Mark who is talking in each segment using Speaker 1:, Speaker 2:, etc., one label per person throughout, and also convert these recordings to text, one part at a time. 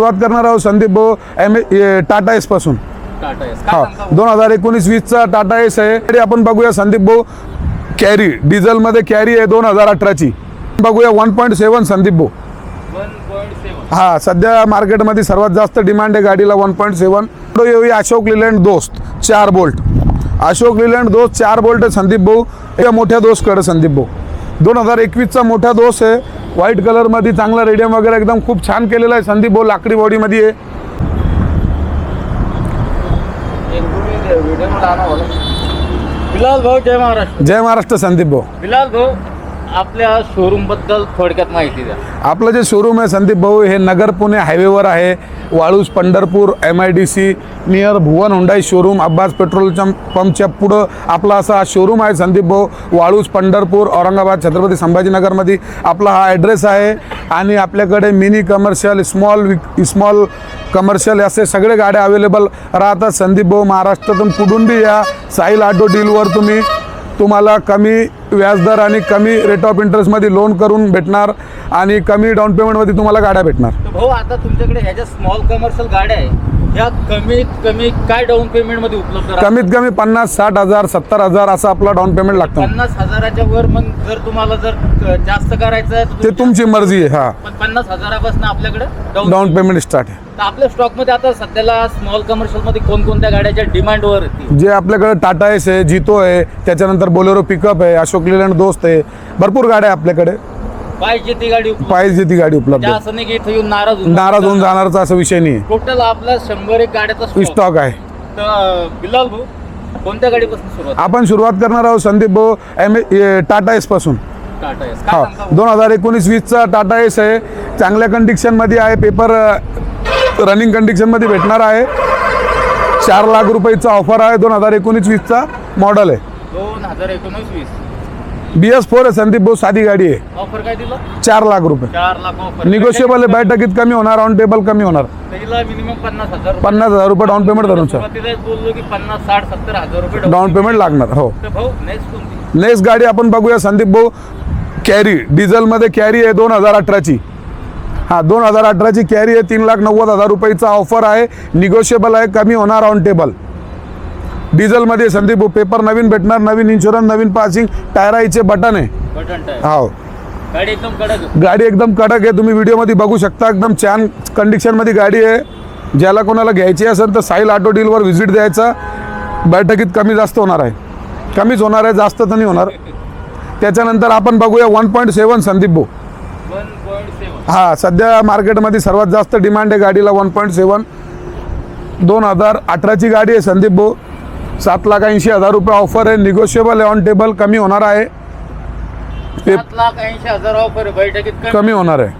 Speaker 1: सुरुवात करणार आहोत संदीप भाऊ एम ए टाटा
Speaker 2: एसपासून.
Speaker 1: हा? दोन हजार एकोणीस वीसचा टाटा एस आहे. आपण बघूया संदीप भाऊ कॅरी डिझेलमध्ये कॅरी आहे दोन हजार अठराची. बघूया वन पॉईंट सेवन संदीप भाऊ.
Speaker 2: 1.7.
Speaker 1: हा सध्या मार्केटमध्ये सर्वात जास्त डिमांड आहे गाडीला वन पॉईंट सेवन. येऊया अशोक लिलँड दोस्त चार बोल्ट. अशोक लिलँड दोस्त चार बोल्ट आहे संदीप भाऊ. या मोठ्या दोस्तकडे संदीप भाऊ. दोन हजार एकवीसचा मोठा दोस्त आहे. व्हाईट कलरमध्ये चांगला रेडियम वगैरे एकदम खूप छान केलेला आहे. संदीप भाऊ लाकडी बॉडीमध्ये आहे.
Speaker 2: बोला. भाऊ जय महाराष्ट्र.
Speaker 1: जय महाराष्ट्र संदीप भाऊ.
Speaker 2: बिलाल भाऊ आपल्या शोरूमबद्दल थोडक्यात माहिती द्या.
Speaker 1: आपलं जे शोरूम आहे संदीप भाऊ हे नगर पुणे हायवेवर आहे. Waluj Pandharpur M I D C near Bhuvan Hyundai showroom Abbas पेट्रोलच्या पंपच्या पुढं आपला असा हा शोरूम आहे संदीप भाऊ. वाळूज पंढरपूर औरंगाबाद छत्रपती संभाजीनगरमध्ये आपला हा ॲड्रेस आहे. आणि आपल्याकडे मिनी कमर्शियल स्मॉल विक स्मॉल कमर्शियल असे सगळे गाड्या अवेलेबल राहतात. संदीप भाऊ महाराष्ट्रातून कुठून बी या साहिल ऑटो डीलवर तुम्ही तुम्हाला कमी व्याजदर आणि कमी रेट ऑफ इंटरेस्टमध्ये लोन करून भेटणार आणि कमी डाऊन पेमेंटमध्ये तुम्हाला गाड्या भेटणार.
Speaker 2: भाऊ आता तुमच्याकडे ह्या ज्या स्मॉल कमर्शियल गाड्या आहे कमीत कमी काय डाऊन पेमेंटमध्ये उपलब्ध राहतात?
Speaker 1: कमीत कमी पन्नास साठ हजार सत्तर हजार असं आपला डाऊन पेमेंट लागतं.
Speaker 2: पन्नास हजाराच्या वर मग जर तुम्हाला जर जास्त करायचं आहे तर
Speaker 1: ते तुमची मर्जी आहे हा.
Speaker 2: पण पन्नास हजारापासून आपल्याकडे डाऊन
Speaker 1: डाऊन पेमेंट स्टार्ट आहे.
Speaker 2: तर आपल्या स्टॉकमध्ये आता सध्याला स्मॉल कमर्शियलमध्ये कोणकोणत्या गाड्याच्या डिमांडवर येतील?
Speaker 1: जे आपल्याकडे टाटा एस आहे जितो आहे त्याच्यानंतर बोलेरो पिकअप आहे अशोक लेलँड दोस्त आहे भरपूर गाड्या आहे आपल्याकडे.
Speaker 2: पाहिजे ती गाडी उपलब्ध.
Speaker 1: पाहिजे ती गाडी उपलब्ध. आहे.
Speaker 2: असं नाही की इथं येऊन नाराज होऊन
Speaker 1: नाराज होऊन जाणारचा असा विषय नाही
Speaker 2: टोटल आपला शंभर एक गाड्याचा स्टॉक
Speaker 1: स्टॉक आहे.
Speaker 2: तर बिलाल भाऊ कोणत्या गाडीपासून सुरुवात?
Speaker 1: आपण सुरुवात करणार आहोत संदीप भाऊ एम ए टाटा एसपासून.
Speaker 2: टाटा एस. काय
Speaker 1: हा.
Speaker 2: सांगता?
Speaker 1: दोन हजार एकोणीस वीसचा टाटा एस आहे. चांगल्या कंडिशनमध्ये आहे. पेपर रनिंग कंडिशनमध्ये भेटणार आहे. चार लाख रुपयाचा ऑफर आहे. दोन हजार एकोणीस वीसचा मॉडल आहे.
Speaker 2: दोन हजार एकोणीस वीस.
Speaker 1: बी एस फोर आहे. संदीप भाऊ साधी गाडी आहे.
Speaker 2: ऑफर काय दिलं?
Speaker 1: चार लाख रुपये.
Speaker 2: चार लाख ऑफर
Speaker 1: निगोशिएबल आहे. टक्कीत कमी होणार ऑन टेबल कमी होणार.
Speaker 2: त्याला मिनिमम पन्नास हजार रुपये.
Speaker 1: पन्नास हजार रुपये डाऊन पेमेंट धरून सर.
Speaker 2: सुरुवातीलाच बोललो की पन्नास साठ सत्तर हजार रुपये
Speaker 1: डाऊन पेमेंट लागणार हो.
Speaker 2: तर भाऊ नेक्स्ट कोणती?
Speaker 1: नेक्स्ट गाडी आपण बघूया. संदीप भाऊ कॅरी डिझेलमध्ये कॅरी आहे दोन हजार अठराची. हां दोन हजार अठराची कॅरी आहे तीन लाख नव्वद हजार रुपयाचा ऑफर आहे. निगोशिएबल आहे कमी होणार ऑन टेबल डिझेलमध्ये संदीप पेपर नवीन भेटणार नवीन इन्शुरन्स नवीन पासिंग टायराईचे बटन आहे. हो
Speaker 2: गाडी एकदम कडक आहे.
Speaker 1: गाडी एकदम कडक आहे तुम्ही व्हिडिओमध्ये बघू शकता एकदम छान कंडिशनमध्ये गाडी आहे. ज्याला कोणाला घ्यायची असेल तर साईल ऑटो डीलवर व्हिजिट द्यायचा. बैठकीत कमी जास्त होणार आहे. कमीच होणार आहे जास्त तर नाही होणार. त्याच्यानंतर आपण बघूया वन पॉईंट सेवन संदीप भाऊ.
Speaker 2: 1.7
Speaker 1: हा सध्या मार्केटमध्ये सर्वात जास्त डिमांड आहे गाडीला वन पॉईंट सेवन दोन हजार अठराची गाडी आहे संदीप भाऊ. सात लाख ऐंशी हजार रुपये ऑफर आहे. निगोशिएबल आहे ऑन टेबल कमी होणार आहे.
Speaker 2: बैठकीत कमी.
Speaker 1: होणार आहे.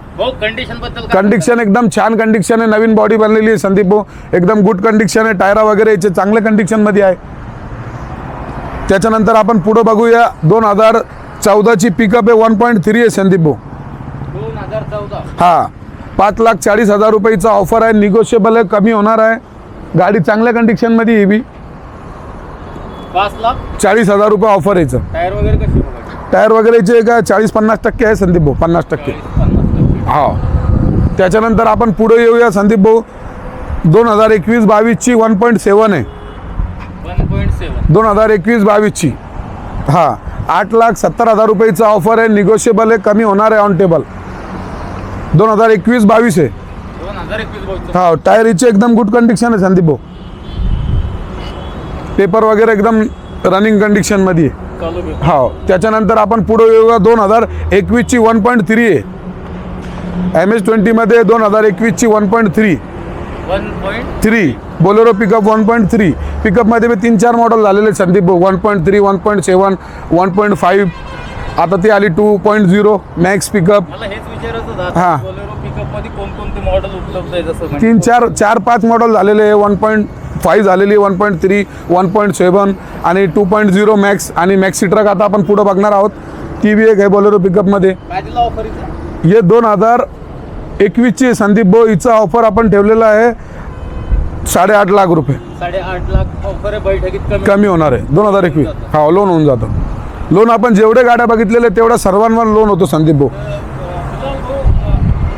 Speaker 2: कंडिशन
Speaker 1: एकदम छान कंडिशन आहे. नवीन बॉडी बनलेली आहे संदीप भाऊ. एकदम गुड कंडिशन आहे. टायरा वगैरे याचे चांगल्या कंडिशनमध्ये आहे. त्याच्यानंतर आपण पुढं बघूया. दोन हजार चौदाची पिकअप आहे वन पॉईंट थ्री आहे संदीप भाऊ. हा पाच लाख चाळीस हजार रुपयाचा ऑफर आहे. निगोशिएबल आहे कमी होणार आहे. गाडी चांगल्या कंडिशनमध्ये बी.
Speaker 2: पाच लाख?
Speaker 1: चाळीस हजार रुपये ऑफर याचं.
Speaker 2: टायर वगैरे कशी बघायची
Speaker 1: टायर वगैरेचे का चाळीस पन्नास टक्के आहे संदीप भाऊ पन्नास टक्के.
Speaker 2: पन्नास टक्के.
Speaker 1: हा. त्याच्यानंतर आपण पुढे येऊया संदीप भाऊ. दोन हजार एकवीस बावीसची वन पॉईंट सेवन आहे.
Speaker 2: वन पॉईंट सेवन
Speaker 1: दोन हजार एकवीस बावीसची. हां आठ लाख सत्तर हजार रुपयाचा ऑफर आहे. निगोशिएबल आहे कमी होणार आहे ऑन टेबल दोन हजार एकवीस बावीस आहे.
Speaker 2: दोन हजार एकवीस
Speaker 1: हा टायर हिची एकदम गुड कंडिशन आहे संदीप भाऊ. पेपर वगैरे एकदम रनिंग कंडिशनमध्ये आहे.
Speaker 2: घेऊ
Speaker 1: हा त्याच्यानंतर आपण पुढे येऊया दोन हजार एकवीसची वन पॉईंट थ्री आहे. एम एस ट्वेंटीमध्ये दोन हजार एकवीसची one point three
Speaker 2: one point
Speaker 1: three Bolero pickup one point three पिकअपमध्ये B तीन चार मॉडेल झालेले संदीप भाऊ. One point three one point seven one point five आता ती आली two point zero max pickup
Speaker 2: मला हेच विचारायचं
Speaker 1: हा.
Speaker 2: होतं बोलेरो पिकअपमध्ये कोणकोणते मॉडेल उपलब्ध आहे जसं म्हणजे?
Speaker 1: तीन चार चार पाच मॉडेल झालेले आहे. वन पॉईंट फाईव्ह झालेली one point three one point seven आणि टू पॉईंट झिरो मॅक्स आणि मॅक्सी ट्रक आता आपण पुढं बघणार आहोत. ती बी एक आहे बोलेरो पिकअपमध्ये
Speaker 2: ऑफर इथं?
Speaker 1: हे दोन हजार एकवीसची संदीप भाऊ हिचा ऑफर आपण ठेवलेला आहे. साडेआठ लाख रुपये.
Speaker 2: साडेआठ लाख ऑफर आहे बैठकीत कमी
Speaker 1: कमी होणार आहे. दोन हजार एकवीस. हा लोन होऊन जातं. लोन आपण जेवढे गाड्या बघितलेले तेवढ्या सर्वांवर लोन होतो संदीप भाऊ.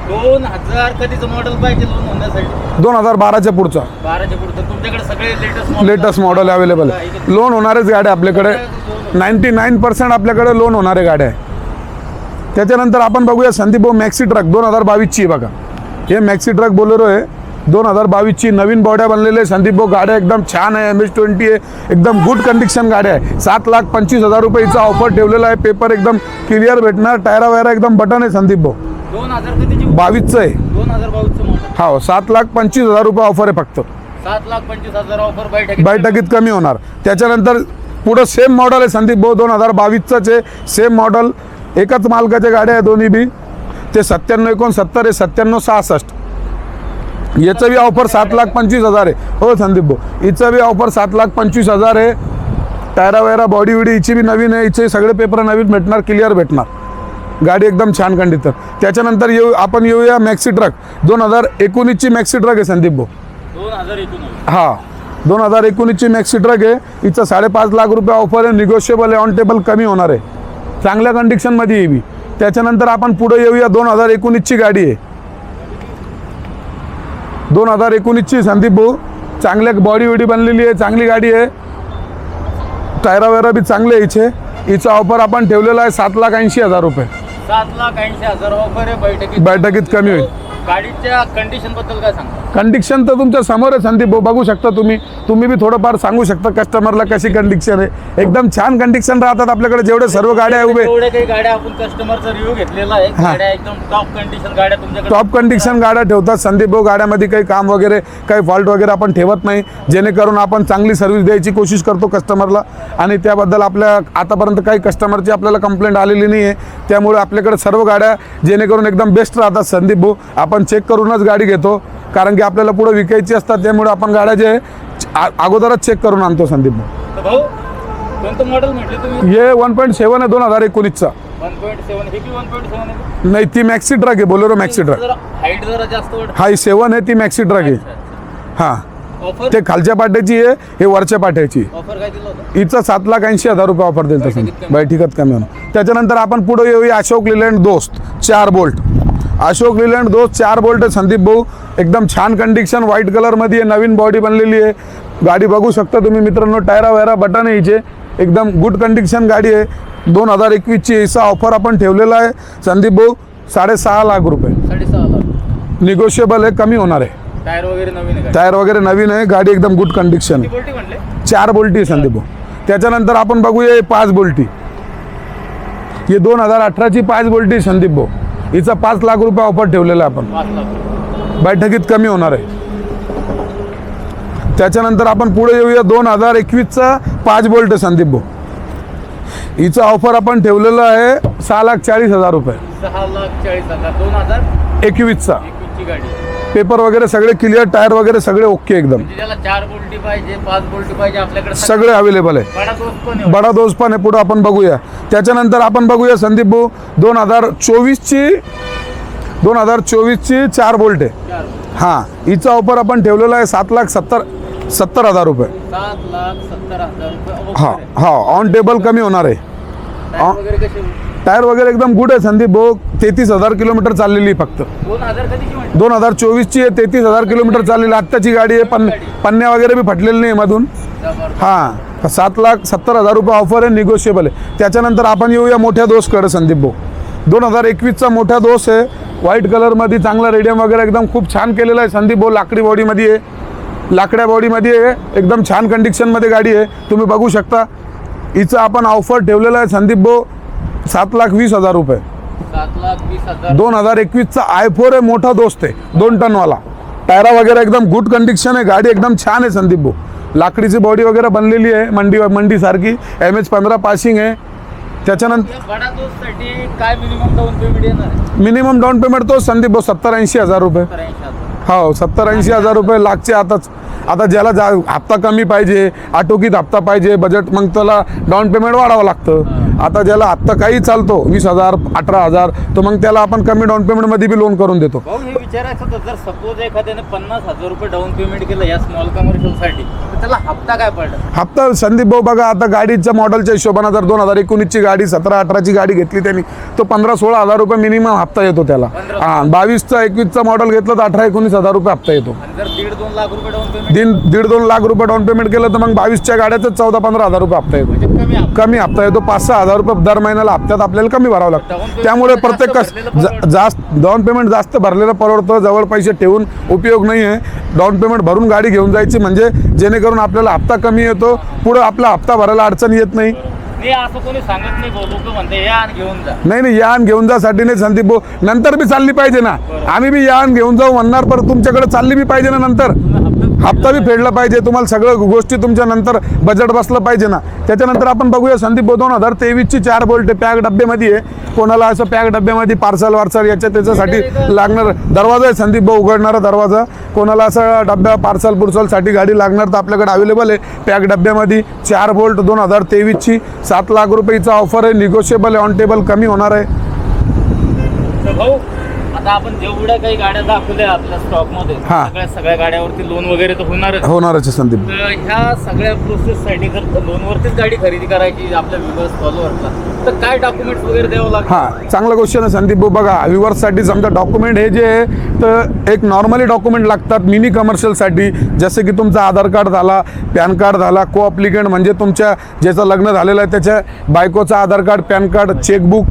Speaker 2: दोन हजार कधीचं मॉडेल पाहिजे लोन होण्यासाठी?
Speaker 1: दोन हजार बाराच्या पुढचा.
Speaker 2: बाराच्या तुमच्याकडे सगळे लेटेस्ट
Speaker 1: लेटेस्ट मॉडेल अवेलेबल आहे. लोन होणारेच गाड्या आपल्याकडे. नाईन्टी नाईन पर्सेंट आपल्याकडे लोन होणारे गाड्या आहे त्याच्यानंतर आपण बघूया संदीप भाऊ मॅक्सी ट्रक दोन हजार बावीसची बघा. हे मॅक्सी ट्रक बोलेरो आहे. दोन हजार बावीसची नवीन बॉड्या बनलेले आहे. संदीप भाऊ गाड्या एकदम छान आहे एम एस ट्वेंटी आहे एकदम गुड कंडिशन गाड्या आहे. सात लाख पंचवीस हजार रुपयेचा ऑफर ठेवलेला आहे. पेपर एकदम क्लिअर भेटणार टायरा वायरा एकदम बटन आहे संदीप भाऊ.
Speaker 2: दोन हजार कधीची
Speaker 1: बावीसचं आहे. हा सेम लाख पंचवीस हजार रुपये ऑफर आहे फक्त.
Speaker 2: सात लाख पंचवीस हजार ऑफर बैठक
Speaker 1: बैठकीत कमी होणार. त्याच्यानंतर पुढं सेम मॉडेल आहे संदीप भाऊ दोन हजार बावीसचंच आहे. सेम मॉडेल एकाच मालकाच्या गाड्या आहे दोन्ही बी. ते सत्त्याण्णव एकोणसत्तर आहे सत्त्याण्णव सहासष्ट. याचं बी ऑफर सात लाख पंचवीस हजार आहे. हो संदीप भाऊ. हिचं बी ऑफर सात लाख पंचवीस हजार आहे. टायरा वायरा बॉडी विडी हिची बी नवीन आहे. हिचे सगळे पेपर नवीन भेटणार क्लिअर भेटणार. गाडी एकदम छान कंडिशन त्याच्यानंतर येऊ आपण येऊया मॅक्सी ट्रक दोन हजार एकोणीसची मॅक्सी ट्रक आहे संदीप भाऊ.
Speaker 2: दोन हजार
Speaker 1: हा. दोन हजार एकोणीसची मॅक्सी ट्रक आहे. हिचं साडेपाच लाख रुपये ऑफर आहे. निगोशिएबल आहे ऑन टेबल कमी होणार आहे. चांगल्या कंडिशनमध्ये येवी. त्याच्यानंतर आपण पुढे येऊया दोन हजार एकोणीसची गाडी आहे. दोन हजार एकोणीसची संदीप भाऊ चांगल्या बॉडी विडी बनलेली आहे चांगली गाडी आहे. टायरा वगैरे बी चांगले आहे हिचे हिचा ऑफर आपण ठेवलेला आहे सात लाख ऐंशी हजार रुपये.
Speaker 2: सात लाख ऐंशी हजार ऑफर आहे बैठकीत
Speaker 1: बैठकीत कमी होईल.
Speaker 2: गाडीच्या कंडिशनबद्दल काय सांगा
Speaker 1: कंडिशन तर तुमच्यासमोर आहे संदीप भाऊ बघू शकता तुम्ही. तुम्ही बी थोडंफार सांगू शकता कस्टमरला कशी कंडिशन आहे. एकदम छान कंडिशन राहतात आपल्याकडे. जेवढे सर्व गाड्या उभे
Speaker 2: एवढ्या काही गाड्या आपण कस्टमरचा रिव्ह्यू घेतलेला आहे. गाड्या एकदम टॉप कंडिशन गाड्या तुमच्याकडे
Speaker 1: टॉप कंडिशन गाड्या ठेवतात. संदीप भाऊ गाड्यामध्ये काही काम वगैरे काही फॉल्ट वगैरे आपण ठेवत नाही. जेणेकरून आपण चांगली सर्व्हिस द्यायची कोशिश करतो कस्टमरला आणि त्याबद्दल आपल्या आतापर्यंत काही कस्टमरची आपल्याला कंप्लेंट आलेली नाही आहे त्यामुळे आपल्याकडे सर्व गाड्या जेणेकरून एकदम बेस्ट राहतात. संदीप भाऊ आपण चेक करूनच गाडी घेतो. कारण की आपल्याला पुढे विकायची असतात त्यामुळे आपण गाड्या जे अगोदरच चेक करून आणतो संदीप भाऊ.
Speaker 2: तर भाऊ कोणतं मॉडेल म्हटलं तुम्ही?
Speaker 1: हे वन पॉईंट सेवन आहे दोन हजार एकोणीसचा. नाही ती मॅक्सी ट्रक आहे बोलेरो मॅक्सी ट्रक
Speaker 2: जरा हाईट जरा जास्त वाटत
Speaker 1: हा सेवन आहे ती मॅक्सी ट्रक आहे. हां. ते खालच्या पाट्याची आहे हे वरच्या पाट्याची. हिचं सात लाख ऐंशी हजार रुपये ऑफर देईल तसं
Speaker 2: कमी.
Speaker 1: बैठकीत कमी होणार त्याच्यानंतर आपण पुढे येऊया अशोक लिलँड दोस्त चार बोल्ट. अशोक लिलँड दोस्त चार बोल्ट आहे संदीप भाऊ. एकदम छान कंडिशन व्हाईट कलरमध्ये आहे नवीन बॉडी बनलेली आहे. गाडी बघू शकता तुम्ही मित्रांनो टायरा वायरा बटन हिचे एकदम गुड कंडिशन गाडी आहे. दोन हजार एकवीसची हिचा ऑफर आपण ठेवलेला आहे. संदीप भाऊ साडेसहा लाख रुपये. निगोशिएबल आहे कमी होणार आहे.
Speaker 2: टायर वगैरे नवीन आहे गाडी
Speaker 1: टायर वगैरे नवीन आहे गाडी एकदम गुड कंडिशन आहे. चार बोल्टी आहे संदीप भाऊ. त्याच्यानंतर आपण बघूया पाच बोल्टी. हे दोन हजार अठराची पाच बोल्टी संदीप भाऊ. हिचा पाच लाख रुपये ऑफर ठेवलेला आहे आपण. बैठकीत कमी होणार आहे. त्याच्यानंतर आपण पुढे येऊया दोन हजार एकवीसचा पाच बोल्ट संदीप भाऊ. हिचा ऑफर आपण ठेवलेलं आहे सहा लाख चाळीस हजार रुपये.
Speaker 2: सहा लाख चाळीस हजार. दोन हजार
Speaker 1: एकवीसचा.
Speaker 2: एकवीसची गाडी.
Speaker 1: पेपर वगैरे सगळे क्लिअर टायर वगैरे सगळे ओके एकदम.
Speaker 2: म्हणजे ज्याला चार बोल्टी पाहिजे पाच बोल्टी पाहिजे आपल्याकडे
Speaker 1: सगळे अवेलेबल आहे.
Speaker 2: बडा दोस्त पण आहे.
Speaker 1: बडा दोस्त पण आहे पुढं आपण बघूया. त्याच्यानंतर आपण बघूया संदीप भाऊ दोन हजार चोवीसची दोन हजार चोवीसची चार बोल्ट. आहे
Speaker 2: चार. बोल्टी.
Speaker 1: हां हिचा ऑफर आपण ठेवलेला आहे सात लाख सत्तर सत्तर हजार रुपये.
Speaker 2: सात लाख सत्तर हजार रुपये
Speaker 1: हां
Speaker 2: offer आहे.
Speaker 1: हां ऑन टेबल कमी होणार आहे.
Speaker 2: वगैरे कसे
Speaker 1: टायर वगैरे एकदम गुड आहे संदीप भाऊ. तेहतीस हजार किलोमीटर चाललेली आहे फक्त.
Speaker 2: दोन हजार
Speaker 1: चोवीसची आहे तेहतीस हजार किलोमीटर चाललेली. आत्ताची गाडी आहे पण पन्न्या वगैरे बी फटलेली नाही आहे मधून. हां सात लाख सत्तर हजार रुपये ऑफर आहे निगोशिएबल आहे. त्याच्यानंतर आपण येऊया मोठ्या दोस्तकडे संदीप भाऊ. दोन हजार एकवीसचा मोठा दोस्त आहे. व्हाईट कलरमध्ये चांगला रेडियम वगैरे एकदम खूप छान केलेला आहे संदीप भाऊ. लाकडी बॉडीमध्ये आहे. लाकड्या बॉडीमध्ये आहे. एकदम छान कंडिशनमध्ये गाडी आहे. तुम्ही बघू शकता. हिचं आपण ऑफर ठेवलेलं आहे संदीप भाऊ. सात लाख वीस हजार रुपये. दोन हजार एकवीसचा आय फोर आहे मोठा दोस्त आहे दोन टनवाला. टायरा वगैरे एकदम गुड कंडिशन आहे गाडी एकदम छान आहे संदीप भाऊ. लाकडीची बॉडी वगैरे बनलेली आहे मंडी मंडीसारखी एम एच पंधरा पासिंग आहे. त्याच्यानंतर
Speaker 2: मिनिमम डाऊन पेमेंट
Speaker 1: तो संदीप भाऊ सत्तर ऐंशी हजार रुपये. हो सत्तर ऐंशी हजार रुपये लागचे आताच. आता ज्याला जा हप्ता कमी पाहिजे आटोकीत हप्ता पाहिजे बजेट मग त्याला डाऊन पेमेंट वाढावं लागतं. आता ज्याला हप्ता काही चालतो वीस हजार अठरा हजार तर मग त्याला आपण कमी डाऊन पेमेंटमध्ये बी लोन करून देतो.
Speaker 2: भाऊ हे विचारायचं होतं जर सपोज एखाद्याने पन्नास हजार रुपये डाऊन पेमेंट केलं या स्मॉल तर त्याला हप्ता काय पडला?
Speaker 1: हप्ता संदीप भाऊ बघा आता गाडीच्या मॉडेलच्या हिशोबाने जर दोन हजार एकोणीसची गाडी सतरा अठराची गाडी घेतली त्यांनी तो पंधरा सोळा हजार रुपये मिनिमम हप्ता येतो त्याला. हां बावीसचा एकवीसचा मॉडेल घेतलं तर अठरा एकोणीस हजार रुपये हप्ता येतो.
Speaker 2: जर दीड दोन लाख रुपये डाऊन पेमेंट
Speaker 1: दीड दोन लाख रुपये डाऊन पेमेंट केलं तर मग बावीसच्या गाड्यातच चौदा पंधरा हजार रुपये हप्ता येतो.
Speaker 2: म्हणजे कमी हप्ता.
Speaker 1: कमी हप्ता येतो. पाच सहा हजार रुपये दर महिन्याला हप्त्यात आपल्याला कमी भरावं
Speaker 2: Down
Speaker 1: लागतं.
Speaker 2: payment
Speaker 1: त्यामुळे
Speaker 2: जास्त
Speaker 1: प्रत्येक कस
Speaker 2: भरलेलं
Speaker 1: जा-
Speaker 2: परवडतं.
Speaker 1: जास्त डाऊन पेमेंट जास्त भरलेलं परवडतं. जवळ पैसे ठेवून उपयोग नाही आहे डाऊन पेमेंट भरून गाडी घेऊन जायची म्हणजे जेणेकरून आपल्याला हप्ता कमी येतो. पुढं आपला हप्ता भरायला अडचण येत नाही.
Speaker 2: नाही असं कोणी सांगत नाही लोक म्हणते या आणि घेऊन जा.
Speaker 1: नाही नाही यान घेऊन जासाठी नाही संदीप भाऊ. नंतर बी चालली पाहिजे ना. आम्ही बी यान घेऊन जाऊ म्हणणार पर तुमच्याकडे चालली बी पाहिजे ना नंतर.
Speaker 2: हप्ता
Speaker 1: बी फेडला पाहिजे तुम्हाला सगळं गोष्टी तुमच्या नंतर बजेट बसलं पाहिजे ना. त्याच्यानंतर आपण बघूया संदीप दोन हजार तेवीसची चार बोल्ट पॅक डब्यामध्ये आहे. कोणाला असं पॅक डब्यामध्ये पार्सल वार्सल याच्या त्याच्यासाठी लागणार दरवाजा आहे. संदीप भाऊ उघडणारा दरवाजा. कोणाला असं डब्या पार्सल पुर्सलसाठी गाडी लागणार तर आपल्याकडे अवेलेबल आहे. पॅक डब्यामध्ये चार बोल्ट दोन हजार तेवीसची. सात लाख रुपयेचा ऑफर आहे. निगोशिएबल आहे ऑन टेबल कमी होणार आहे.
Speaker 2: भाऊ आता आपण जेवढ्या काही गाड्या दाखवल्या आपल्या स्टॉकमध्ये
Speaker 1: हा.
Speaker 2: सगळ्या सगळ्या गाड्यावरती लोन वगैरे तर होणारच.
Speaker 1: होणारच आहे संदीप.
Speaker 2: तर ह्या सगळ्या प्रोसेससाठी जर लोनवरतीच गाडी खरेदी करायची आपल्या व्ह्युअर्स फॉलोअर्सला तर काय डॉक्युमेंट्स वगैरे द्यावं लागतं?
Speaker 1: हां चांगला क्वेश्चन आहे संदीप भाऊ. बघा व्ह्युअर्ससाठी समजा डॉक्युमेंट हे जे आहे तर एक नॉर्मली डॉक्युमेंट लागतात मिनी कमर्शियलसाठी जसे की तुमचा आधार कार्ड झाला पॅन कार्ड झाला को अप्लिकेंट म्हणजे तुमच्या ज्याचं लग्न झालेलं आहे त्याच्या बायकोचा Aadhaar card PAN card chequebook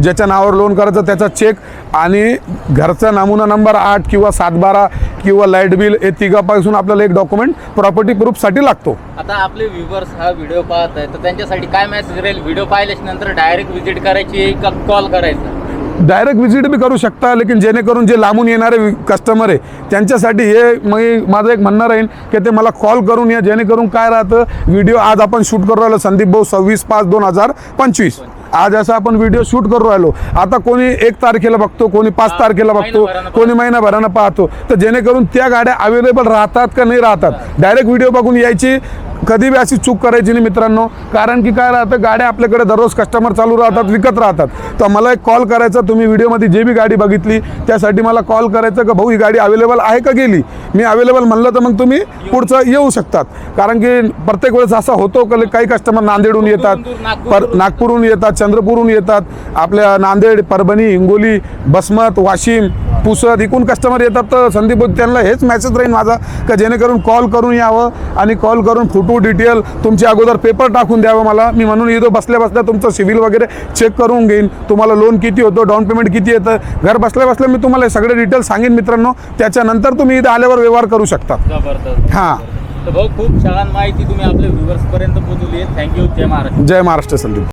Speaker 1: ज्याच्या नावावर लोन करायचं त्याचा चेक आणि घरचा नमुना नंबर आठ किंवा सात बारा किंवा लाइट बिल हे तिघापासून आपल्याला एक डॉक्युमेंट प्रॉपर्टी प्रूफसाठी लागतो.
Speaker 2: आता आपले व्ह्युअर्स हा व्हिडिओ पाहत आहे तर त्यांच्यासाठी काय मेसेज राहील? व्हिडिओ पाहिल्याच्या नंतर डायरेक्ट व्हिजिट करायची का कॉल करायचा?
Speaker 1: डायरेक्ट व्हिजिट बी करू शकता लेकिन जेणेकरून जे लांबून येणारे कस्टमर आहे त्यांच्यासाठी हे मग माझं एक म्हणणं राहील की ते मला कॉल करून या जेणेकरून काय राहतं व्हिडिओ आज आपण शूट करू राहिलो संदीप भाऊ सव्वीस पाच दोन हजार पंचवीस. आज असं आपण व्हिडिओ शूट करू राहिलो. आता कोणी एक तारखेला बघतो कोणी पाच तारखेला बघतो कोणी महिनाभरानं पाहतो. तर जेणेकरून त्या गाड्या अवेलेबल राहतात का नाही राहतात? डायरेक्ट व्हिडिओ बघून यायची. कधी बी अशी चूक करायची नाही मित्रांनो. कारण की काय राहतं गाड्या आपल्याकडे दररोज कस्टमर चालू राहतात विकत राहतात. तर मला एक कॉल करायचा तुम्ही व्हिडिओमध्ये जे बी गाडी बघितली त्यासाठी मला कॉल करायचा का भाऊ ही गाडी अवेलेबल आहे का गेली? मी अवेलेबल म्हणलं तर मग तुम्ही पुढचं येऊ शकतात. कारण की प्रत्येक वेळेस असा होतो का काही कस्टमर नांदेडहून येतात पर नागपूरहून येतात चंद्रपूरहून येतात आपल्या नांदेड परभणी हिंगोली बसमत वाशिम पुसद इकून कस्टमर येतात तर संदीप त्यांना हेच मेसेज राहील माझा का जेणेकरून कॉल करून यावं आणि कॉल करून फोटो डिटेल तुमच्या अगोदर पेपर टाकून द्यावं मला. मी म्हणून इथं बसल्या बसल्या तुमचं सिव्हिल वगैरे चेक करून घेईन. तुम्हाला लोन किती होतं डाऊन पेमेंट किती येतं? घर बसल्या बसल्या मी तुम्हाला सगळे डिटेल सांगेन मित्रांनो. त्याच्यानंतर तुम्ही इथं आल्यावर व्यवहार करू शकता. हां.
Speaker 2: तर भाऊ खूप छान माहिती तुम्ही आपल्या व्ह्युअर्स पर्यंत पोहोचवली आहे. थँक्यू जय महाराष्ट्र.
Speaker 1: जय महाराष्ट्र संदीप.